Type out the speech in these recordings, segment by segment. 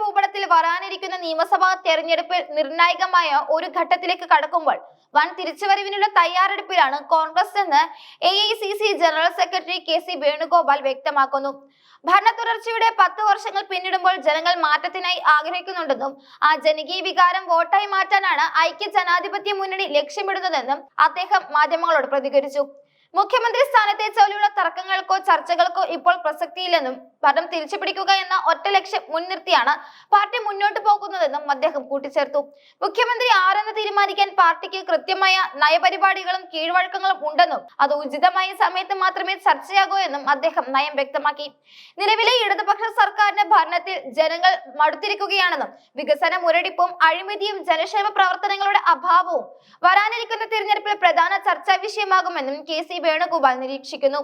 ഭൂപടത്തിൽ വരാനിരിക്കുന്ന നിയമസഭാ തെരഞ്ഞെടുപ്പിൽ നിർണായകമായ ഒരു ഘട്ടത്തിലേക്ക് കടക്കുമ്പോൾ വൻ തിരിച്ചുവരവിനുള്ള തയ്യാറെടുപ്പിലാണ് കോൺഗ്രസ് എന്ന് A general secretary K C Venugopal വ്യക്തമാക്കുന്നു. ഭരണ തുടർച്ചയുടെ പത്ത് വർഷങ്ങൾ പിന്നിടുമ്പോൾ ജനങ്ങൾ മാറ്റത്തിനായി ആഗ്രഹിക്കുന്നുണ്ടെന്നും ആ ജനകീയ വികാരം വോട്ടായി മാറ്റാനാണ് ഐക്യ ജനാധിപത്യ മുന്നണി ലക്ഷ്യമിടുന്നതെന്നും അദ്ദേഹം മാധ്യമങ്ങളോട് പ്രതികരിച്ചു. മുഖ്യമന്ത്രി സ്ഥാനത്തെ ചൊല്ലിയുള്ള തർക്കങ്ങൾക്കോ ചർച്ചകൾക്കോ ഇപ്പോൾ പ്രസക്തിയില്ലെന്നും ഭരണം തിരിച്ചുപിടിക്കുക എന്ന ഒറ്റ ലക്ഷ്യം മുൻനിർത്തിയാണ്. പാർട്ടി മുന്നോട്ട് പോകുന്നതെന്നും അദ്ദേഹം കൂട്ടിച്ചേർത്തു. മുഖ്യമന്ത്രി ആരെന്ന് തീരുമാനിക്കാൻ പാർട്ടിക്ക് കൃത്യമായ നയപരിപാടികളും കീഴ്വഴക്കങ്ങളും ഉണ്ടെന്നും അത് ഉചിതമായ സമയത്ത് മാത്രമേ ചർച്ചയാകൂ എന്നും അദ്ദേഹം നയം വ്യക്തമാക്കി. നിലവിലെ ഇടതുപക്ഷ സർക്കാരിന്റെ ഭരണത്തിൽ ജനങ്ങൾ മടുത്തിരിക്കുകയാണെന്നും വികസന മുരടിപ്പും അഴിമതിയും ജനക്ഷേമ പ്രവർത്തനങ്ങളുടെ അഭാവവും വരാനിരിക്കുന്ന തിരഞ്ഞെടുപ്പിൽ പ്രധാന ചർച്ചാ വിഷയമാകുമെന്നും കെ സി വേണുഗോപാൽ നിരീക്ഷിക്കുന്നു.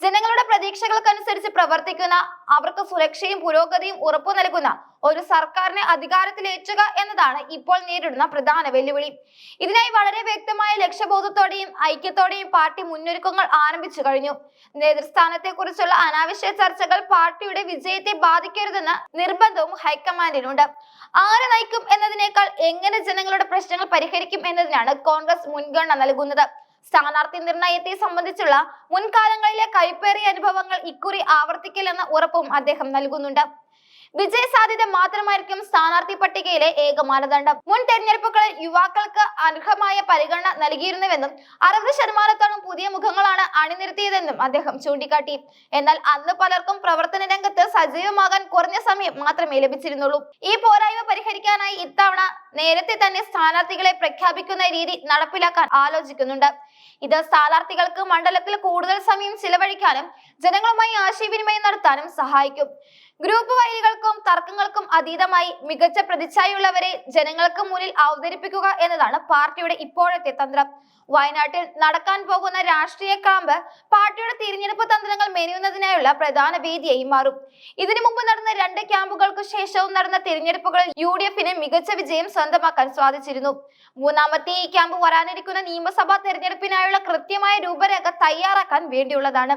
ജനങ്ങളുടെ പ്രതീക്ഷകൾക്കനുസരിച്ച് പ്രവർത്തിക്കുന്ന അവർക്ക് സുരക്ഷയും പുരോഗതിയും ഉറപ്പു നൽകുന്ന ഒരു സർക്കാരിനെ അധികാരത്തിലേറ്റുക എന്നതാണ് ഇപ്പോൾ നേരിടുന്ന പ്രധാന വെല്ലുവിളി. ഇതിനായി വളരെ വ്യക്തമായ ലക്ഷ്യബോധത്തോടെയും ഐക്യത്തോടെയും പാർട്ടി മുന്നൊരുക്കങ്ങൾ ആരംഭിച്ചു കഴിഞ്ഞു. നേതൃസ്ഥാനത്തെ കുറിച്ചുള്ള അനാവശ്യ ചർച്ചകൾ പാർട്ടിയുടെ വിജയത്തെ ബാധിക്കരുതെന്ന നിർബന്ധവും ഹൈക്കമാൻഡിനുണ്ട്. ആരെ നയിക്കും എന്നതിനേക്കാൾ എങ്ങനെ ജനങ്ങളുടെ പ്രശ്നങ്ങൾ പരിഹരിക്കും എന്നതിനാണ് കോൺഗ്രസ് മുൻഗണന നൽകുന്നത്. സ്ഥാനാർത്ഥി നിർണയത്തെ സംബന്ധിച്ചുള്ള മുൻകാലങ്ങളിലെ കൈപ്പേറിയ അനുഭവങ്ങൾ ഇക്കുറി ആവർത്തിക്കില്ലെന്ന ഉറപ്പും അദ്ദേഹം നൽകുന്നുണ്ട്. വിജയ സാധ്യത മാത്രമായിരിക്കും സ്ഥാനാർത്ഥി പട്ടികയിലെ ഏക മാനദണ്ഡം. മുൻ തെരഞ്ഞെടുപ്പുകളിൽ യുവാക്കൾക്ക് അർഹമായ പരിഗണന നൽകിയിരുന്നുവെന്നും അറുപത് ശതമാനത്തോളം പുതിയ മുഖങ്ങളാണ് അണിനിരത്തിയതെന്നും അദ്ദേഹം ചൂണ്ടിക്കാട്ടി. എന്നാൽ അന്ന് പലർക്കും പ്രവർത്തന രംഗത്ത് സജീവമാകാൻ കുറഞ്ഞ സമയം മാത്രമേ ലഭിച്ചിരുന്നുള്ളൂ. ഈ പോരായ്മ പരിഹരിക്കാനായി ഇത്തവണ നേരത്തെ തന്നെ സ്ഥാനാർത്ഥികളെ പ്രഖ്യാപിക്കുന്ന രീതി നടപ്പിലാക്കാൻ ആലോചിക്കുന്നുണ്ട്. ഇത് സ്ഥാനാർത്ഥികൾക്ക് മണ്ഡലത്തിൽ കൂടുതൽ സമയം ചിലവഴിക്കാനും ജനങ്ങളുമായി ആശയവിനിമയം നടത്താനും സഹായിക്കും. ഗ്രൂപ്പ് വൈരികൾക്കും തർക്കങ്ങൾക്കും അതീതമായി മികച്ച പ്രതിച്ഛായുള്ളവരെ ജനങ്ങൾക്ക് മുന്നിൽ അവതരിപ്പിക്കുക എന്നതാണ് പാർട്ടിയുടെ ഇപ്പോഴത്തെ തന്ത്രം. വയനാട്ടിൽ നടക്കാൻ പോകുന്ന രാഷ്ട്രീയ ക്യാമ്പ് പാർട്ടിയുടെ തിരഞ്ഞെടുപ്പ് തന്ത്രങ്ങൾ മെനയുന്നതിനായുള്ള പ്രധാന വേദിയായി മാറും. ഇതിനു മുമ്പ് നടന്ന രണ്ട് ക്യാമ്പുകൾക്ക് ശേഷവും നടന്ന തിരഞ്ഞെടുപ്പുകളിൽ യു ഡി എഫിന് മികച്ച വിജയം സ്വന്തമാക്കാൻ സാധിച്ചിരുന്നു. മൂന്നാമത്തെ ഈ ക്യാമ്പ് വരാനിരിക്കുന്ന നിയമസഭാ തെരഞ്ഞെടുപ്പിനായുള്ള കൃത്യമായ രൂപരേഖ തയ്യാറാക്കാൻ വേണ്ടിയുള്ളതാണ്.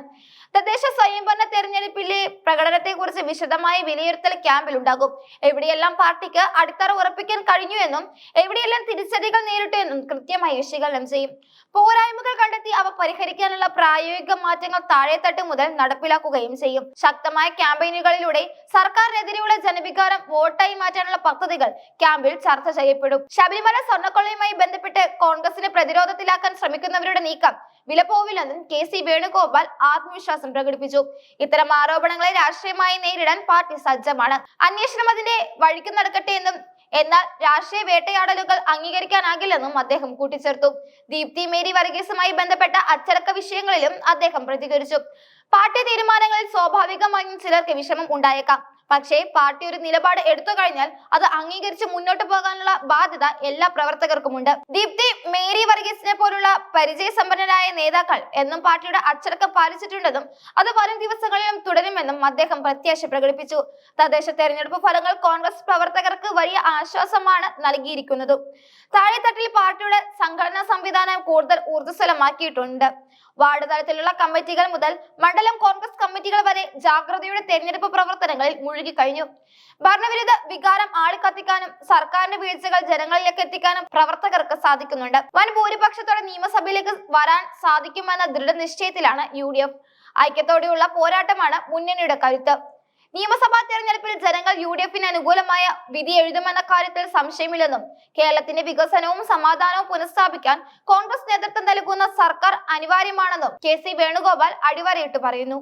തദ്ദേശ സ്വയംഭരണ തെരഞ്ഞെടുപ്പിലെ പ്രകടനത്തെ കുറിച്ച് വിശദമായ വിലയിരുത്തൽ ക്യാമ്പിൽ ഉണ്ടാകും. എവിടെയെല്ലാം പാർട്ടിക്ക് അടിത്തറ ഉറപ്പിക്കാൻ കഴിഞ്ഞു എന്നും എവിടെയെല്ലാം തിരിച്ചടികൾ നേരിട്ടു എന്നും കൃത്യമായി വിശകലനം ചെയ്യും? പോരായ്മകൾ കണ്ടെത്തി അവ പരിഹരിക്കാനുള്ള പ്രായോഗിക മാറ്റങ്ങൾ താഴെത്തട്ട് മുതൽ നടപ്പിലാക്കുകയും ചെയ്യും. ശക്തമായ ക്യാമ്പയിനുകളിലൂടെ സർക്കാരിനെതിരെയുള്ള ജനവികാരം വോട്ടായി മാറ്റാനുള്ള പദ്ധതികൾ ക്യാമ്പിൽ ചർച്ച ചെയ്യപ്പെടും. ശബരിമല സ്വർണക്കൊള്ളയുമായി ബന്ധപ്പെട്ട് കോൺഗ്രസിനെ പ്രതിരോധത്തിലാക്കാൻ ശ്രമിക്കുന്നവരുടെ നീക്കം വിലപ്പോവില്ലെന്നും കെ സി വേണുഗോപാൽ ആത്മവിശ്വാസം പ്രകടിപ്പിച്ചു. ഇത്തരം ആരോപണങ്ങളെ രാഷ്ട്രീയമായി നേരിടാൻ പാർട്ടി സജ്ജമാണ്. അന്വേഷണം അതിന്റെ വഴിക്ക് നടക്കട്ടെ എന്നും എന്നാൽ രാഷ്ട്രീയ വേട്ടയാടലുകൾ അംഗീകരിക്കാനാകില്ലെന്നും അദ്ദേഹം കൂട്ടിച്ചേർത്തു. ദീപ്തി മേരി വർഗീസുമായി ബന്ധപ്പെട്ട അച്ചടക്ക വിഷയങ്ങളിലും അദ്ദേഹം പ്രതികരിച്ചു. പാർട്ടി തീരുമാനങ്ങളിൽ സ്വാഭാവികമായും ചിലർക്ക് വിഷമം ഉണ്ടായേക്കാം. പക്ഷേ പാർട്ടി ഒരു നിലപാട് എടുത്തു കഴിഞ്ഞാൽ അത് അംഗീകരിച്ച് മുന്നോട്ട് പോകാനുള്ള ബാധ്യത എല്ലാ പ്രവർത്തകർക്കുമുണ്ട്. ദീപ്തി മേരി വർഗീസിനെ പോലുള്ള പരിചയസമ്പന്നരായ നേതാക്കൾ എന്നും പാർട്ടിയുടെ അച്ചടക്കം പാലിച്ചിട്ടുണ്ടെന്നും അത് വരും ദിവസങ്ങളിലും തുടരുമെന്നും അദ്ദേഹം പ്രത്യാശ പ്രകടിപ്പിച്ചു. തദ്ദേശ തെരഞ്ഞെടുപ്പ് ഫലങ്ങൾ കോൺഗ്രസ് പ്രവർത്തകർക്ക് വലിയ ആശ്വാസമാണ് നൽകിയിരിക്കുന്നത്. താഴെത്തട്ടിൽ പാർട്ടിയുടെ സംഘടനാ സംവിധാനം കൂടുതൽ ഊർജസ്വലമാക്കിയിട്ടുണ്ട്. വാർഡ് തലത്തിലുള്ള കമ്മിറ്റികൾ മുതൽ മണ്ഡലം കോൺഗ്രസ് കമ്മിറ്റികൾ വരെ ജാഗ്രതയുടെ തെരഞ്ഞെടുപ്പ് പ്രവർത്തനങ്ങളിൽ മുഴുകിക്കഴിഞ്ഞു ഭരണവിരുദ്ധ വികാരം ആളിക്കത്തിക്കാനും സർക്കാരിന്റെ വീഴ്ചകൾ ജനങ്ങളിലേക്ക് എത്തിക്കാനും പ്രവർത്തകർക്ക് സാധിക്കുന്നുണ്ട്. വൻ ഭൂരിപക്ഷത്തോടെ നിയമസഭയിലേക്ക് വരാൻ സാധിക്കുമെന്ന ദൃഢനിശ്ചയത്തിലാണ് യു ഡി എഫ്. ഐക്യത്തോടെയുള്ള പോരാട്ടമാണ് മുന്നണിയുടെ കരുത്ത്. നിയമസഭാ തെരഞ്ഞെടുപ്പിൽ ജനങ്ങൾ യു ഡി എഫിന് അനുകൂലമായ വിധി എഴുതുമെന്ന കാര്യത്തിൽ സംശയമില്ലെന്നും കേരളത്തിന്റെ വികസനവും സമാധാനവും പുനഃസ്ഥാപിക്കാൻ കോൺഗ്രസ് നേതൃത്വം നൽകുന്ന സർക്കാർ അനിവാര്യമാണെന്നും കെ സി വേണുഗോപാൽ അടിവരയിട്ട് പറയുന്നു.